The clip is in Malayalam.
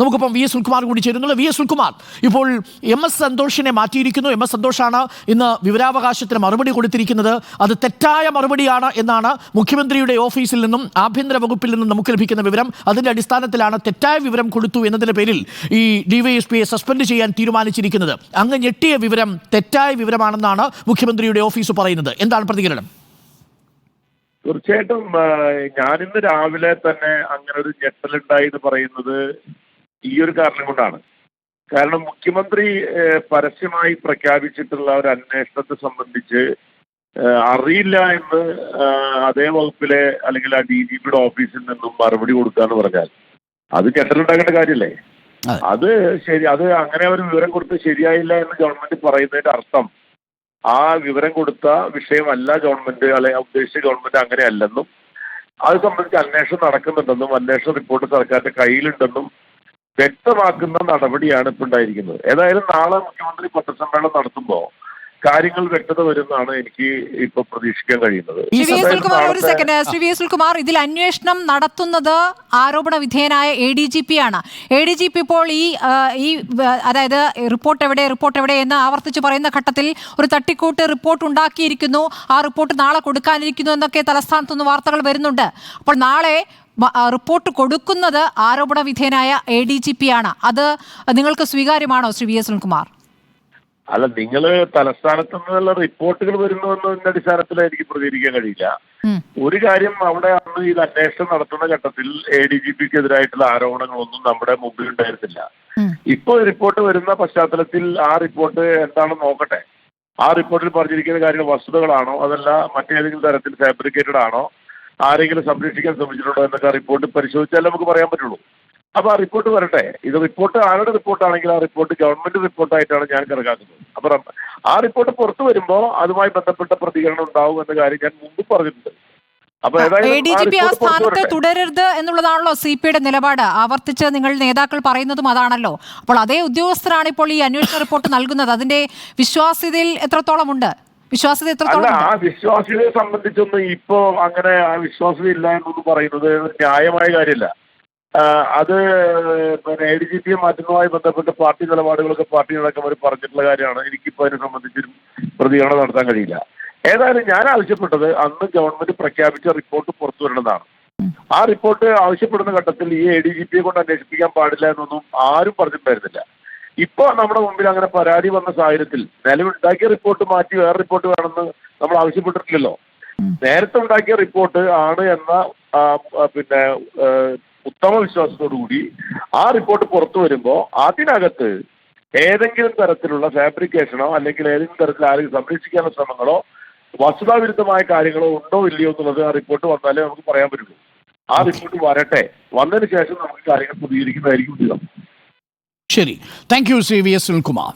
നമുക്കിപ്പം വി എസ് സുൽകുമാർ കൂടി ചേരുന്നുള്ളൂ വി എസ് സുൽകുമാർ ഇപ്പോൾ എം എസ് സന്തോഷിനെ മാറ്റിയിരിക്കുന്നു. എം എസ് സന്തോഷാണ് ഇന്ന് വിവരാവകാശത്തിന് മറുപടി കൊടുത്തിരിക്കുന്നത്. അത് തെറ്റായ മറുപടിയാണ് എന്നാണ് മുഖ്യമന്ത്രിയുടെ ഓഫീസിൽ നിന്നും ആഭ്യന്തര വകുപ്പിൽ നിന്നും നമുക്ക് ലഭിക്കുന്ന വിവരം. അതിന്റെ അടിസ്ഥാനത്തിലാണ് തെറ്റായ വിവരം കൊടുത്തു എന്നതിന്റെ പേരിൽ ഈ ഡിവൈഎസ്പിയെ സസ്പെൻഡ് ചെയ്യാൻ തീരുമാനിച്ചിരിക്കുന്നത്. അങ്ങ് ഞെട്ടിയ വിവരം തെറ്റായ വിവരമാണെന്നാണ് മുഖ്യമന്ത്രിയുടെ ഓഫീസ് പറയുന്നത്. എന്താണ് പ്രതികരണം? തീർച്ചയായിട്ടും ഞാനിന്ന് രാവിലെ തന്നെ അങ്ങനെ ഒരു ഞെട്ടലുണ്ടായി എന്ന് പറയുന്നത് ഈ ഒരു കാരണം കൊണ്ടാണ്. കാരണം മുഖ്യമന്ത്രി പരസ്യമായി പ്രഖ്യാപിച്ചിട്ടുള്ള ഒരു അന്വേഷണത്തെ സംബന്ധിച്ച് അറിയില്ല എന്ന് അതേ വകുപ്പിലെ അല്ലെങ്കിൽ ആ ഡി ജി പിയുടെ ഓഫീസിൽ നിന്നും മറുപടി കൊടുക്കാന്ന് പറഞ്ഞാൽ അത് കെട്ടലുണ്ടാക്കേണ്ട കാര്യമല്ലേ അത്. ശരി അത് അങ്ങനെ ഒരു വിവരം കൊടുത്ത് ശരിയായില്ല എന്ന് ഗവൺമെന്റ് പറയുന്നതിന്റെ അർത്ഥം ആ വിവരം കൊടുത്ത വിഷയമല്ല ഗവൺമെന്റ് അല്ലെങ്കിൽ ഉദ്ദേശിച്ച ഗവൺമെന്റ് അങ്ങനെയല്ലെന്നും അത് സംബന്ധിച്ച് അന്വേഷണം നടക്കുന്നുണ്ടെന്നും അന്വേഷണ റിപ്പോർട്ട് സർക്കാരിന്റെ കയ്യിലുണ്ടെന്നും വ്യക്തമാക്കുന്ന നടപടിയാണ് ഇപ്പൊ ഉണ്ടായിരിക്കുന്നത്. ഏതായാലും നാളെ മുഖ്യമന്ത്രി പത്രസമ്മേളനം നടത്തുമ്പോൾ കാര്യങ്ങൾ വ്യക്തത വരുമെന്നാണ് എനിക്ക് ഇപ്പൊ പ്രതീക്ഷിക്കാൻ കഴിയുന്നത്. ഈ ശ്രീ വി എസ് കുമാർ ഒരു സെക്കൻഡ് ശ്രീ വി സുൽകുമാർ ഇതിൽ അന്വേഷണം നടത്തുന്നത് ആരോപണ വിധേയനായ എ ഡി ജി പി ആണ്. എ ഡി ജി പി ഇപ്പോൾ ഈ ഈ അതായത് റിപ്പോർട്ട് എവിടെ റിപ്പോർട്ട് എവിടെ എന്ന് ആവർത്തിച്ച് പറയുന്ന ഘട്ടത്തിൽ ഒരു തട്ടിക്കൂട്ട് റിപ്പോർട്ട് ഉണ്ടാക്കിയിരിക്കുന്നു. ആ റിപ്പോർട്ട് നാളെ കൊടുക്കാനിരിക്കുന്നു എന്നൊക്കെ തലസ്ഥാനത്തുനിന്ന് വാർത്തകൾ വരുന്നുണ്ട്. അപ്പോൾ നാളെ റിപ്പോർട്ട് കൊടുക്കുന്നത് ആരോപണ വിധേയനായ എ ഡി ജി പി ആണ്. അത് നിങ്ങൾക്ക് സ്വീകാര്യമാണോ ശ്രീ വി എസ് സുനിൽകുമാർ? അല്ല നിങ്ങൾ തലസ്ഥാനത്ത് നിന്നുള്ള റിപ്പോർട്ടുകൾ വരുന്നു എന്നതിന്റെ അടിസ്ഥാനത്തിൽ എനിക്ക് പ്രതികരിക്കാൻ കഴിയില്ല. ഒരു കാര്യം അവിടെ അന്ന് ഇത് അന്വേഷണം നടത്തുന്ന ഘട്ടത്തിൽ എ ഡി ജി പിക്ക് എതിരായിട്ടുള്ള ആരോപണങ്ങളൊന്നും നമ്മുടെ മുമ്പിൽ ഉണ്ടായിരുന്നില്ല. ഇപ്പൊ ഇപ്പോൾ റിപ്പോർട്ട് വരുന്ന പശ്ചാത്തലത്തിൽ ആ റിപ്പോർട്ട് എന്താണെന്ന് നോക്കട്ടെ. ആ റിപ്പോർട്ടിൽ പറഞ്ഞിരിക്കുന്ന കാര്യങ്ങൾ വസ്തുതകളാണോ അതല്ല മറ്റേതെങ്കിലും തരത്തിൽ ഫാബ്രിക്കേറ്റഡ് ആണോ ആരെങ്കിലും സംരക്ഷിക്കാൻ ശ്രമിച്ചിട്ടുണ്ടോ എന്നൊക്കെ റിപ്പോർട്ട് പരിശോധിച്ചാലേ നമുക്ക് പറയാൻ പറ്റുള്ളൂ. അപ്പൊ ആ റിപ്പോർട്ട് വരട്ടെ. ഇത് റിപ്പോർട്ട് ആരുടെ റിപ്പോർട്ടാണെങ്കിൽ ആ റിപ്പോർട്ട് ഗവൺമെന്റ് റിപ്പോർട്ടായിട്ടാണ് ഞാൻ കണക്കാക്കുന്നത്. അപ്പൊ ആ റിപ്പോർട്ട് പുറത്തു വരുമ്പോൾ അതുമായി ബന്ധപ്പെട്ട പ്രതികരണം ഉണ്ടാവും എന്ന കാര്യം ഞാൻ മുമ്പ് പറഞ്ഞിട്ടുണ്ട്. എ ഡി ആ ജി പി ആ സ്ഥാനത്ത് തുടരരുത് എന്നുള്ളതാണല്ലോ സി പിയുടെ നിലപാട്. ആവർത്തിച്ച് നിങ്ങൾ നേതാക്കൾ പറയുന്നതും അതാണല്ലോ. അപ്പോൾ അതേ ഉദ്യോഗസ്ഥരാണ് ഇപ്പോൾ ഈ അന്വേഷണ റിപ്പോർട്ട് നൽകുന്നത്. അതിന്റെ വിശ്വാസ്യതയിൽ എത്രത്തോളം ഉണ്ട് വിശ്വാസ്യത അല്ല എത്രത്തോളം ആ ഉണ്ട് വിശ്വാസ്യതയെ സംബന്ധിച്ചൊന്നും ഇപ്പോ അങ്ങനെ ആ വിശ്വാസ്യത ഇല്ല എന്നൊന്നും പറയുന്നത് ന്യായമായ കാര്യമല്ല ആ, അത് പിന്നെ എ ഡി ജി പിയെ മാറ്റുന്നതുമായി ബന്ധപ്പെട്ട് പാർട്ടി നിലപാടുകളൊക്കെ പാർട്ടി നേതാക്കന്മാർ പറഞ്ഞിട്ടുള്ള കാര്യമാണ്. എനിക്കിപ്പോൾ അതിനെ സംബന്ധിച്ചൊരു പ്രതികരണം നടത്താൻ കഴിയില്ല. ഏതായാലും ഞാൻ ആവശ്യപ്പെട്ടത് അന്ന് ഗവൺമെന്റ് പ്രഖ്യാപിച്ച റിപ്പോർട്ട് പുറത്തു വരേണ്ടതാണ് ആ റിപ്പോർട്ട് ആവശ്യപ്പെടുന്ന ഘട്ടത്തിൽ ഈ എ ഡി ജി പിയെ കൊണ്ട് അന്വേഷിപ്പിക്കാൻ പാടില്ല എന്നൊന്നും ആരും പറഞ്ഞിട്ടുണ്ടായിരുന്നില്ല. ഇപ്പൊ നമ്മുടെ മുമ്പിൽ അങ്ങനെ പരാതി വന്ന സാഹചര്യത്തിൽ നിലവിലുണ്ടാക്കിയ റിപ്പോർട്ട് മാറ്റി വേറെ റിപ്പോർട്ട് വേണമെന്ന് നമ്മൾ ആവശ്യപ്പെട്ടിട്ടില്ലല്ലോ. നേരത്തെ ഉണ്ടാക്കിയ റിപ്പോർട്ട് ആണ് എന്ന പിന്നെ ഉത്തമ വിശ്വാസത്തോടു കൂടി ആ റിപ്പോർട്ട് പുറത്തു വരുമ്പോൾ അതിനകത്ത് ഏതെങ്കിലും തരത്തിലുള്ള ഫാബ്രിക്കേഷനോ അല്ലെങ്കിൽ ഏതെങ്കിലും തരത്തിൽ ആരെങ്കിലും സംരക്ഷിക്കാനുള്ള ശ്രമങ്ങളോ വസ്തുതാവിരുദ്ധമായ കാര്യങ്ങളോ ഉണ്ടോ ഇല്ലയോ എന്നുള്ളത് ആ റിപ്പോർട്ട് വന്നാലേ നമുക്ക് പറയാൻ പറ്റുള്ളൂ. ആ റിപ്പോർട്ട് വരട്ടെ. വന്നതിന് ശേഷം നമുക്ക് കാര്യങ്ങൾ പ്രതികരിക്കുന്നതായിരിക്കും ഉചിതം. ശരി. Thank you C V S Sunilkumar